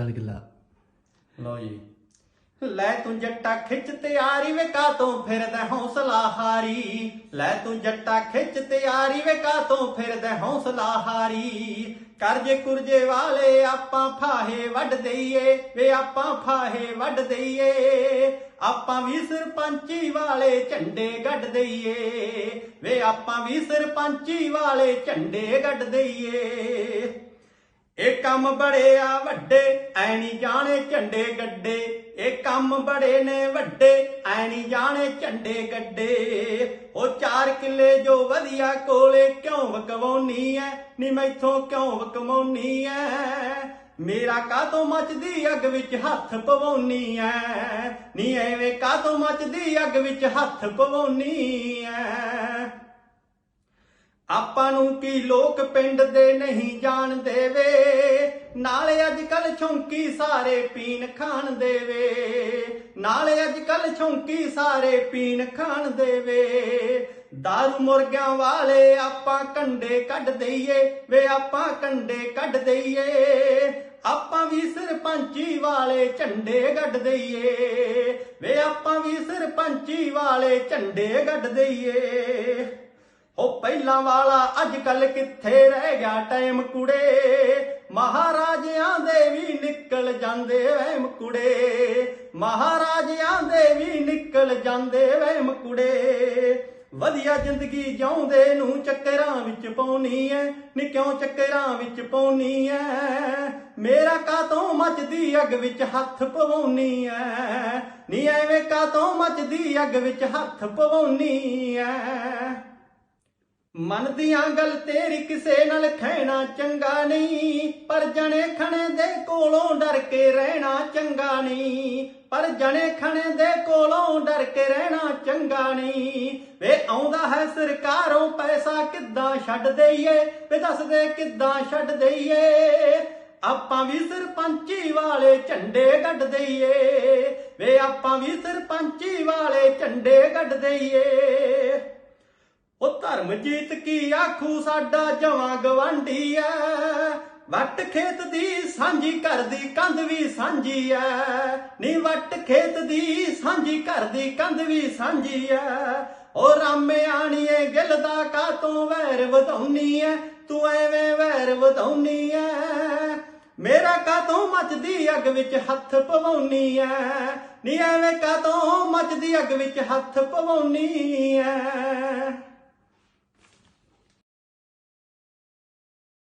ਚੱਲ ਗਿੱਲਾ। ਲਓ ਜੀ। ਲੈ ਤੂੰ ਜੱਟਾ ਖਿੱਚ ਤਿਆਰੀ ਵੇ ਕਾ ਤੋਂ ਫਿਰਦਾ ਹੌਸਲਾ ਹਾਰੀ। ਲੈ ਤੂੰ ਜੱਟਾ ਖਿੱਚ ਤਿਆਰੀ ਵੇ ਕਾ ਤੋਂ ਫਿਰਦਾ ਹੌਸਲਾ ਹਾਰੀ। ਕਰਜੇ ਕੁਰਜੇ ਵਾਲੇ ਆਪਾਂ ਫਾਹੇ ਵੱਢ ਦਈਏ। ਵੇ ਆਪਾਂ ਫਾਹੇ ਵੱਢ ਦਈਏ। ਆਪਾਂ ਵੀ ਸਰਪੰਚੀ ਵਾਲੇ ਝੰਡੇ ਗੱਡ ਦਈਏ। ਵੇ ਆਪਾਂ ਵੀ ਸਰਪੰਚੀ ਵਾਲੇ ਝੰਡੇ ਗੱਡ ਦਈਏ। ਕੰਮ ਬੜੇ ਆ ਵੱਡੇ, ਐ ਨਹੀਂ ਜਾਣੇ ਝੰਡੇ ਗੱਡੇ। ਇਹ ਕੰਮ ਬੜੇ ਨੇ ਵੱਡੇ, ਐ ਨਹੀਂ ਜਾਣੇ ਝੰਡੇ ਗੱਡੇ। ਉਹ ਚਾਰ ਕਿੱਲੇ ਜੋ ਵਧੀਆ ਕੋਲੇ ਕਿਉਂ ਵਕਵਾਉਣੀ ਐ? ਨੀ ਮੈਥੋਂ ਕਿਉਂ ਵਕਵਾਉਣੀ ਐ? ਮੇਰਾ ਕਾਤੋਂ ਮੱਚਦੀ ਅੱਗ ਵਿੱਚ ਹੱਥ ਪਵਾਉਣੀ ਐ? ਨੀ ਐਵੇਂ ਕਾਤੋਂ ਮੱਚਦੀ ਅੱਗ ਵਿੱਚ ਹੱਥ ਪਵਾਉਣੀ ਐ? ਆਪਾਂ ਨੂੰ ਕੀ ਲੋਕ ਪਿੰਡ ਦੇ ਨਹੀਂ ਜਾਣਦੇ ਵੇ ਨਾਲੇ ਅੱਜ ਕੱਲ ਛੌਂਕੀ ਸਾਰੇ ਪੀਣ ਖਾਣ ਦੇ ਵੇ ਨਾਲੇ ਅੱਜ ਕੱਲ ਛੌਂਕੀ ਸਾਰੇ ਪੀਣ ਖਾਣ ਦੇ ਵੇ ਦਾਰੂ ਮੁਰਗਿਆਂ ਵਾਲੇ ਆਪਾਂ ਕੰਡੇ ਕੱਢ ਦਈਏ, ਵੇ ਆਪਾਂ ਕੰਡੇ ਕੱਢ ਦਈਏ। ਆਪਾਂ ਵੀ ਸਰਪੰਚੀ ਵਾਲੇ ਝੰਡੇ ਗੱਡ ਦਈਏ। ਵੇ ਆਪਾਂ ਵੀ ਸਰਪੰਚੀ ਵਾਲੇ ਝੰਡੇ ਗੱਡ ਦਈਏ। ਉਹ ਪਹਿਲਾਂ ਵਾਲਾ ਅੱਜ ਕੱਲ ਕਿੱਥੇ ਰਹਿ ਗਿਆ ਟਾਈਮ ਕੁੜੇ? ਮਹਾਰਾਜਿਆਂ ਦੇ ਵੀ ਨਿਕਲ ਜਾਂਦੇ ਵਹਿਮ ਕੁੜੇ। ਮਹਾਰਾਜਿਆਂ ਦੇ ਵੀ ਨਿਕਲ ਜਾਂਦੇ ਵਹਿਮ ਕੁੜੇ। ਵਧੀਆ ਜ਼ਿੰਦਗੀ ਜਿਉਂਦੇ ਨੂੰ ਚੱਕਰਾਂ ਵਿੱਚ ਪਾਉਣੀ ਐ, ਨੀ ਕਿਉਂ ਚੱਕਰਾਂ ਵਿੱਚ ਪਾਉਣੀ ਐ? ਮੇਰਾ ਕਾਤੋਂ ਮੱਚਦੀ ਅੱਗ ਵਿੱਚ ਹੱਥ ਪਵਾਉਣੀ ਐ? ਨੀ ਐਵੇਂ ਕਾਤੋਂ ਮੱਚਦੀ ਅੱਗ ਵਿੱਚ ਹੱਥ ਪਵਾਉਣੀ ਐ? ਮਨ ਦੀਆਂ ਗੱਲ ਤੇਰੀ ਕਿਸੇ ਨਾਲ ਖਹਿਣਾ ਚੰਗਾ ਨਹੀਂ, ਪਰ ਜਣੇ ਖਣੇ ਦੇ ਕੋਲੋਂ ਡਰ ਕੇ ਰਹਿਣਾ ਚੰਗਾ ਨਹੀਂ। ਪਰ ਜਣੇ ਖਣੇ ਦੇ ਕੋਲੋਂ ਡਰ ਕੇ ਰਹਿਣਾ ਚੰਗਾ ਨਹੀਂ। ਵੇ ਆਉਂਦਾ ਹੈ ਸਰਕਾਰੋਂ ਪੈਸਾ ਕਿੱਦਾਂ ਛੱਡ ਦਈਏ? ਵੇ ਦੱਸਦੇ ਕਿੱਦਾਂ ਛੱਡ ਦਈਏ? ਆਪਾਂ ਵੀ ਸਰਪੰਚੀ ਵਾਲੇ ਝੰਡੇ ਗੱਡ ਦਈਏ। ਵੇ ਆਪਾਂ ਵੀ ਸਰਪੰਚੀ ਵਾਲੇ ਝੰਡੇ ਗੱਡ ਦਈਏ। ਉਹ ਧਰਮਜੀਤ ਕੀ ਆਖੂ ਸਾਡਾ ਜਵਾਂ ਗਵਾਂਢੀ ਐ? ਵੱਟ ਖੇਤ ਦੀ ਸਾਂਝੀ ਘਰ ਦੀ ਕੰਧ ਵੀ ਸਾਂਝੀ ਐ। ਨੀ ਵੱਟ ਖੇਤ ਦੀ ਸਾਂਝੀ ਘਰ ਦੀ ਕੰਧ ਵੀ ਸਾਂਝੀ ਐ। ਉਹ ਰਾਮੇ ਆਣੀਏ ਗਿੱਲ ਦਾ ਕਾਤੋਂ ਵੈਰ ਵਧਾਉਣੀ ਐ? ਤੂੰ ਐਵੇਂ ਵੈਰ ਵਧਾਉਣੀ ਐ? ਮੇਰਾ ਕਾਤੋਂ ਮੱਚਦੀ ਅੱਗ ਵਿੱਚ ਹੱਥ ਪਵਾਉਣੀ ਐ? ਨੀ ਐਵੇਂ ਕਾਤੋਂ ਮੱਚਦੀ ਅੱਗ ਵਿੱਚ ਹੱਥ ਪਵਾਉਣੀ